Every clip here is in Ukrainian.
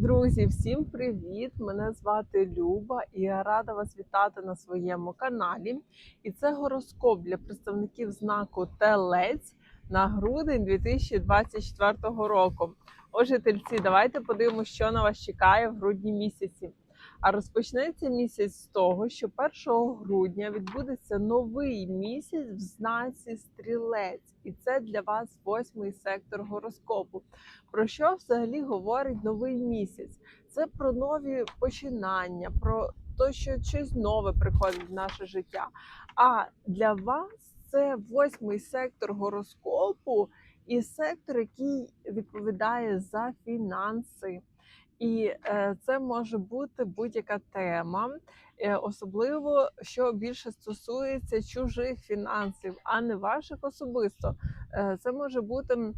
Друзі, всім привіт! Мене звати Люба і я рада вас вітати на своєму каналі. І це гороскоп для представників знаку Телець на грудень 2024 року. Отже, тельці, давайте подивимося, що на вас чекає в грудні місяці. А розпочнеться місяць з того, що 1 грудня відбудеться новий місяць в знаці стрілець, і це для вас восьмий сектор гороскопу. Про що взагалі говорить новий місяць? Це про нові починання, про те, що щось нове приходить в наше життя. А для вас це восьмий сектор гороскопу і сектор, який відповідає за фінанси. І е, це може бути будь-яка тема, е, особливо що більше стосується чужих фінансів, а не ваших особисто. Е, це може бути.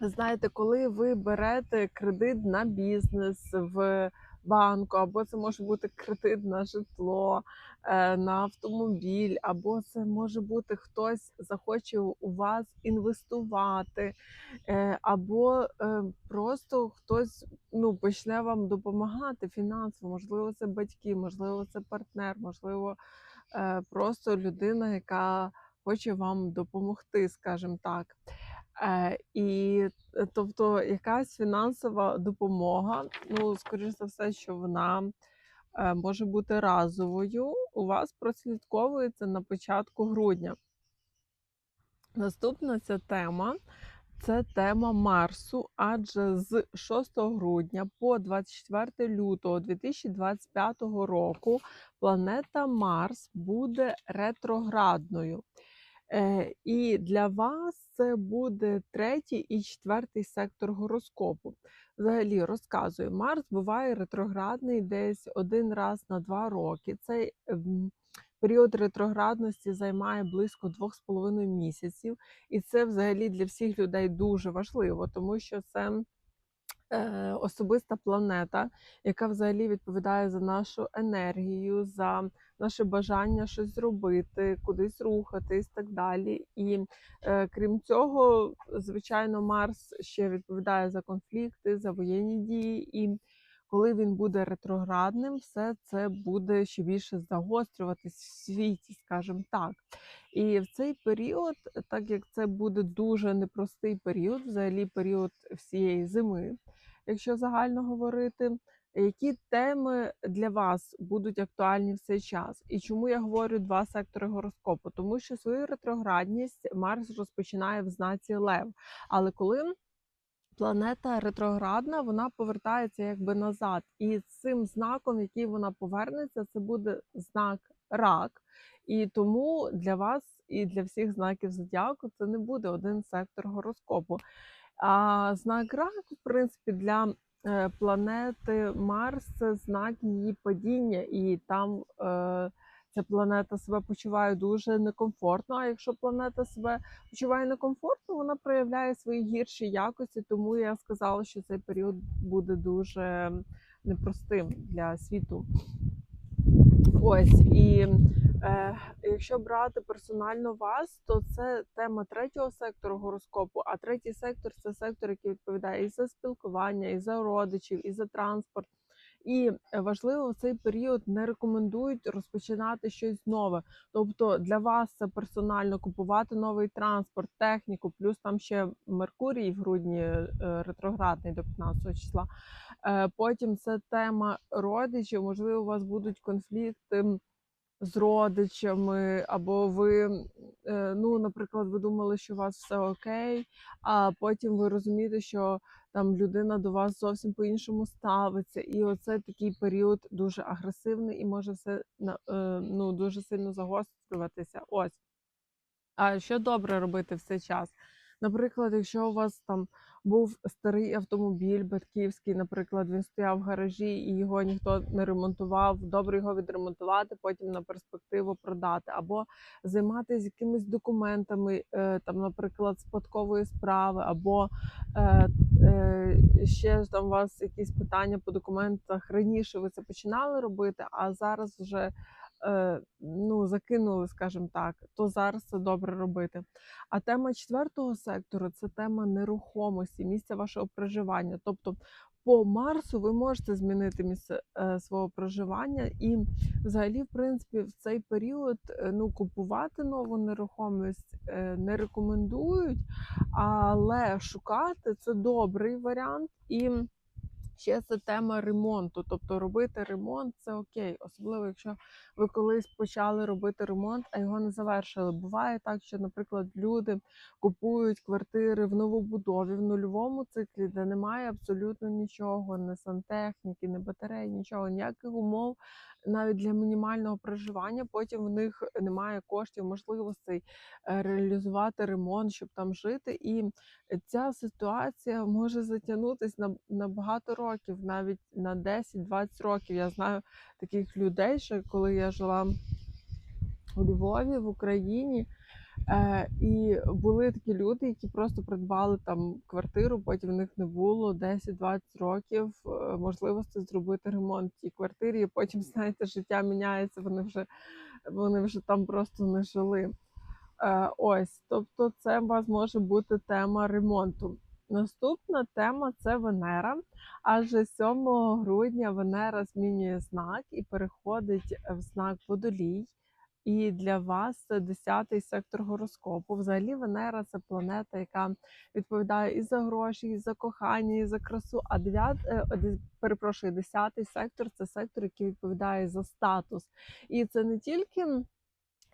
Знаєте, коли ви берете кредит на бізнес в банку, або це може бути кредит на житло, е, на автомобіль, або це може бути хтось захоче у вас інвестувати, е, або е, просто хтось ну, почне вам допомагати фінансово. Можливо, це батьки, можливо, це партнер, можливо, просто людина, яка хоче вам допомогти, скажімо так. Е, і е, тобто якась фінансова допомога, ну, скоріш за все, що вона е, може бути разовою, у вас прослідковується на початку грудня. Наступна ця тема це тема Марсу, адже з 6 грудня по 24 лютого 2025 року планета Марс буде ретроградною. Е, І для вас це буде третій і четвертий сектор гороскопу. Взагалі розказую, Марс буває ретроградний десь один раз на два роки. Цей ем, період ретроградності займає близько двох з половиною місяців, і це взагалі для всіх людей дуже важливо, тому що це особиста планета, яка взагалі відповідає за нашу енергію, за наше бажання щось зробити, кудись рухатись, так далі. І е, крім цього, звичайно, Марс ще відповідає за конфлікти, за воєнні дії. І коли він буде ретроградним, все це буде ще більше загострюватись в світі, скажімо так. І в цей період, так як це буде дуже непростий період, взагалі період всієї зими, якщо загально говорити, які теми для вас будуть актуальні в цей час? І чому я говорю два сектори гороскопу? Тому що свою ретроградність Марс розпочинає в знаці Лев. Але коли планета ретроградна, вона повертається якби назад. І цим знаком, який вона повернеться, це буде знак рак. І тому для вас і для всіх знаків зодіаку це не буде один сектор гороскопу. А знак рак, в принципі, для е, планети Марс це знак її падіння, і там е, ця планета себе почуває дуже некомфортно. А якщо планета себе почуває некомфортно, вона проявляє свої гірші якості. Тому я сказала, що цей період буде дуже непростим для світу. Ось і е, якщо брати персонально вас, то це тема третього сектору гороскопу. А третій сектор це сектор, який відповідає і за спілкування, і за родичів, і за транспорт. І е, важливо в цей період не рекомендують розпочинати щось нове. Тобто для вас це персонально купувати новий транспорт, техніку, плюс там ще Меркурій в грудні е, ретроградний до 15 числа. Е, Потім це тема родичів. Можливо, у вас будуть конфлікти з родичами, або ви, е, ну, наприклад, ви думали, що у вас все окей, а потім ви розумієте, що там людина до вас зовсім по-іншому ставиться. І оце такий період дуже агресивний і може все е, ну, дуже сильно загострюватися. Ось. А що добре робити в цей час? Наприклад, якщо у вас там був старий автомобіль батьківський, наприклад, він стояв в гаражі і його ніхто не ремонтував, добре його відремонтувати, потім на перспективу продати, або займатися якимись документами, е, там, наприклад, спадкової справи, або е, е, ще там у вас якісь питання по документах. Раніше ви це починали робити, а зараз вже ну, закинули, скажімо так, то зараз це добре робити. А тема четвертого сектору це тема нерухомості, місця вашого проживання. Тобто по Марсу ви можете змінити місце е, свого проживання, і взагалі, в принципі, в цей період е, ну, купувати нову нерухомість е, не рекомендують, але шукати це добрий варіант. І Ще це тема ремонту, тобто робити ремонт це окей, особливо якщо ви колись почали робити ремонт, а його не завершили. Буває так, що, наприклад, люди купують квартири в новобудові в нульовому циклі, де немає абсолютно нічого, не сантехніки, не батареї, нічого, ніяких умов навіть для мінімального проживання. Потім в них немає коштів, можливостей е, реалізувати ремонт, щоб там жити. І ця ситуація може затягнутися на, на багато років, навіть на 10-20 років. Я знаю таких людей, що коли я жила у Львові в Україні. Е, І були такі люди, які просто придбали там квартиру, потім в них не було 10-20 років е, можливості зробити ремонт в тій квартирі. І потім, знаєте, життя міняється, вони вже вони вже там просто не жили. Е, Ось, тобто, це у вас може бути тема ремонту. Наступна тема це Венера. Адже 7 грудня Венера змінює знак і переходить в знак Водолій. І для вас це 10-й сектор гороскопу. Взагалі, Венера це планета, яка відповідає і за гроші, і за кохання, і за красу. А 9, е, перепрошую, 10-й сектор це сектор, який відповідає за статус. І це не тільки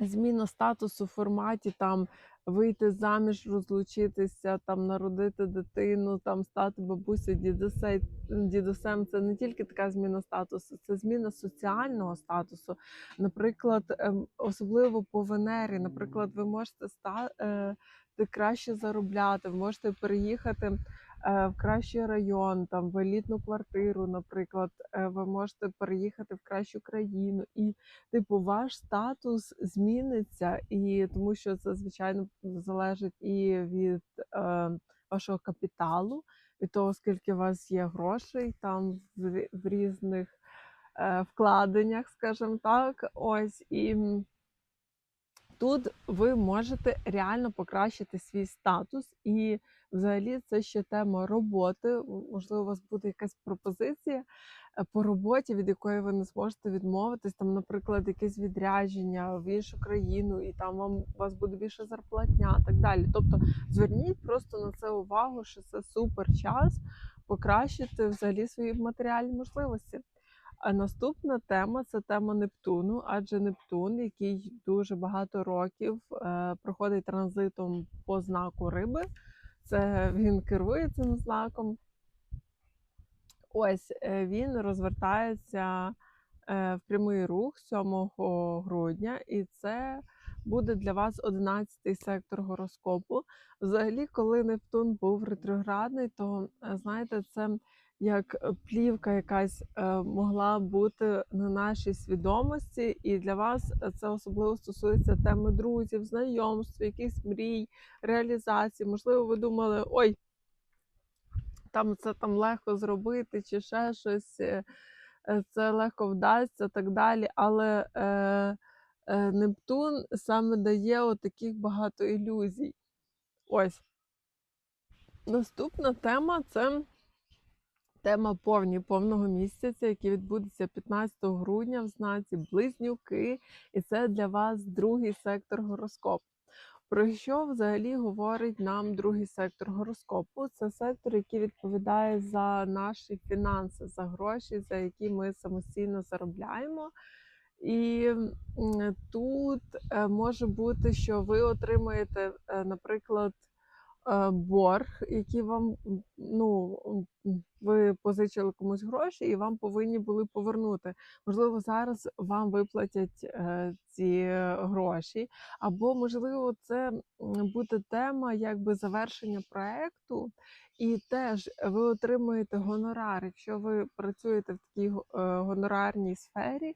зміна статусу в форматі там вийти заміж, розлучитися, там народити дитину, там стати бабусею, дідусей, дідусем. Це не тільки така зміна статусу, це зміна соціального статусу. Наприклад, ем, особливо по Венері, наприклад, ви можете стати краще заробляти, ви можете переїхати е, в кращий район, там в елітну квартиру, наприклад, е, ви можете переїхати в кращу країну, і типу ваш статус зміниться, і тому що це звичайно залежить і від е, вашого капіталу, від того, скільки у вас є грошей там в, в різних е, вкладеннях, скажімо так. Ось і. Тут ви можете реально покращити свій статус, і взагалі це ще тема роботи. Можливо, у вас буде якась пропозиція е, по роботі, від якої ви не зможете відмовитись. Там, наприклад, якесь відрядження в іншу країну, і там вам у вас буде більше зарплатня, так далі. Тобто зверніть просто на це увагу, що це супер час покращити взагалі свої матеріальні можливості. А наступна тема це тема Нептуну, адже Нептун, який дуже багато років е, проходить транзитом по знаку риби. Це він керує цим знаком. Ось е, він розвертається е, в прямий рух 7 грудня, і це буде для вас 11-й сектор гороскопу. Взагалі, коли Нептун був ретроградний, то е, знаєте, це як е, плівка якась е, могла бути на нашій свідомості, і для вас е, це особливо стосується теми друзів, знайомств, якихось мрій, реалізації. Можливо, ви думали, ой, там це там легко зробити, чи ще щось, це легко вдасться, так далі. Але е, е, Нептун саме дає отаких багато ілюзій. Ось. Наступна тема це тема повні повного місяця, який відбудеться 15 грудня в знаці Близнюки, і це для вас другий сектор гороскопу. Про що взагалі говорить нам другий сектор гороскопу? Це сектор, який відповідає за наші фінанси, за гроші, за які ми самостійно заробляємо. І тут е, може бути, що ви отримаєте, е, наприклад, борг, який вам ну, ви позичили комусь гроші, і вам повинні були повернути. Можливо, зараз вам виплатять е, ці гроші, або можливо, це буде тема якби завершення проекту, і теж ви отримуєте гонорар. Якщо ви працюєте в такій е, гонорарній сфері,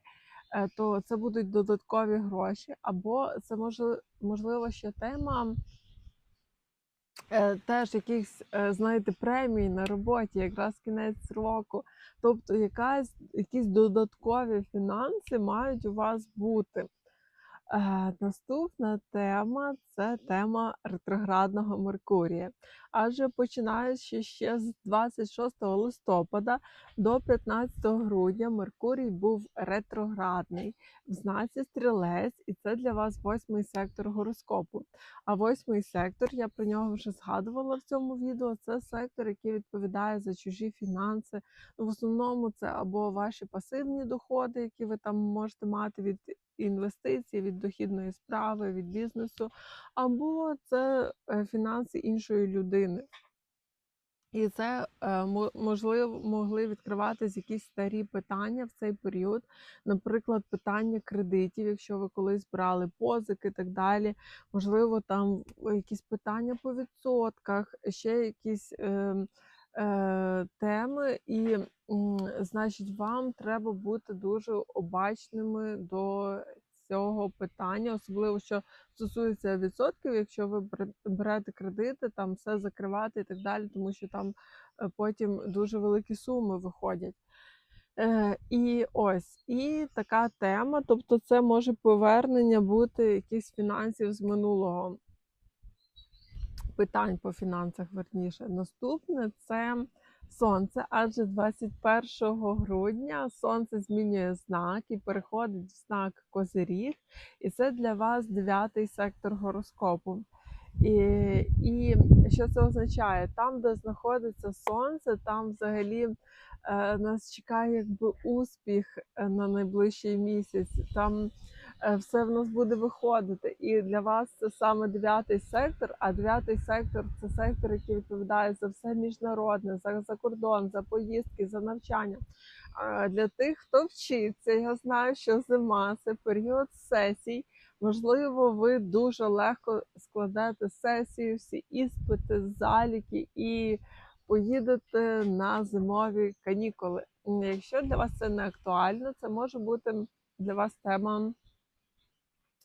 е, то це будуть додаткові гроші, або це може можливо ще тема е, теж якихось, е, знаєте, премій на роботі, якраз кінець року. Тобто якась, якісь додаткові фінанси мають у вас бути. Е, наступна тема це тема ретроградного Меркурія. Адже починаючи ще з 26 листопада до 15 грудня Меркурій був ретроградний в знаці стрілець, і це для вас восьмий сектор гороскопу. А восьмий сектор, я про нього вже згадувала в цьому відео. Це сектор, який відповідає за чужі фінанси. Ну, в основному це або ваші пасивні доходи, які ви там можете мати від інвестицій, від дохідної справи, від бізнесу, або це е, фінанси іншої людини. І це е, можливо могли відкриватись якісь старі питання в цей період, наприклад, питання кредитів, якщо ви колись брали позики і так далі. Можливо, там якісь питання по відсотках, ще якісь е, е, теми, і значить, вам треба бути дуже обачними до цього питання, особливо що стосується відсотків, якщо ви берете кредити, там все закривати і так далі, тому що там е, потім дуже великі суми виходять. Е, і ось, і така тема, тобто це може повернення бути якихось фінансів з минулого питань по фінансах, верніше. Наступне це сонце, адже 21 грудня сонце змінює знак і переходить в знак Козиріг, і це для вас дев'ятий сектор гороскопу. І, і що це означає? Там, де знаходиться сонце, там взагалі е, нас чекає якби успіх е, на найближчий місяць. Там все в нас буде виходити. І для вас це саме дев'ятий сектор. А дев'ятий сектор це сектор, який відповідає за все міжнародне, за, за кордон, за поїздки, за навчання. Для тих, хто вчиться, я знаю, що зима це період сесій. Можливо, ви дуже легко складете сесію, всі іспити, заліки і поїдете на зимові канікули. Якщо для вас це не актуально, це може бути для вас тема.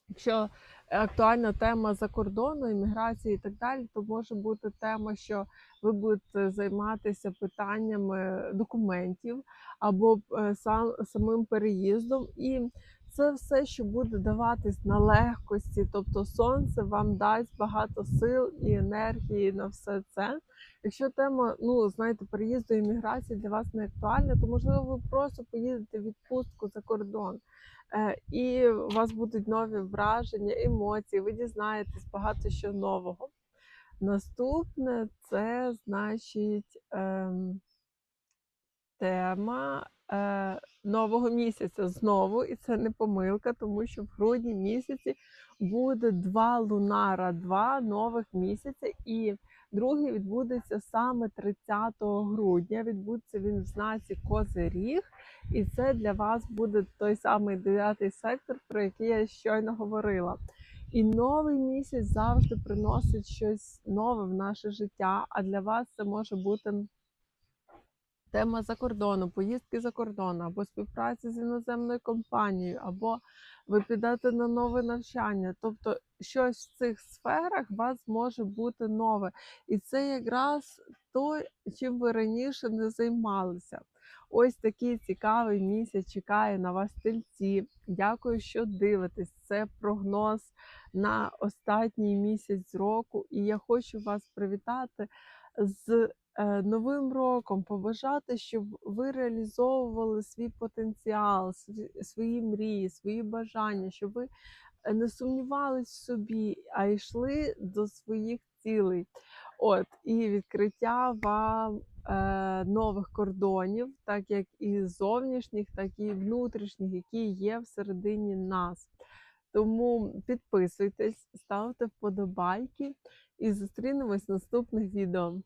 Якщо актуальна тема за кордону, імміграції і так далі, то може бути тема, що ви будете займатися питаннями документів або е, сам, самим переїздом. І це все, що буде даватись на легкості, тобто сонце вам дасть багато сил і енергії на все це. Якщо тема, ну знаєте, переїзду і міграції для вас не актуальна, то можливо ви просто поїдете в відпустку за кордон. Е, І у вас будуть нові враження, емоції, ви дізнаєтесь багато що нового. Наступне це значить ем, тема е, нового місяця знову, і це не помилка, тому що в грудні місяці буде два лунара, два нових місяця, і другий відбудеться саме 30 грудня. Відбудеться він в знаці Козиріг, і це для вас буде той самий дев'ятий сектор, про який я щойно говорила. І новий місяць завжди приносить щось нове в наше життя. А для вас це може бути тема за кордону, поїздки за кордон, або співпраці з іноземною компанією, або ви на нове навчання. Тобто, щось в цих сферах у вас може бути нове. І це якраз то, чим ви раніше не займалися. Ось такий цікавий місяць чекає на вас тельці. Дякую, що дивитесь. Це прогноз на останній місяць року. І я хочу вас привітати з Новим роком, побажати, щоб ви реалізовували свій потенціал, свої мрії, свої бажання, щоб ви е, не сумнівались в собі, а йшли до своїх цілей. От і відкриття вам е, нових кордонів, так як і зовнішніх, так і внутрішніх, які є всередині нас. Тому підписуйтесь, ставте вподобайки і зустрінемось в наступних відео.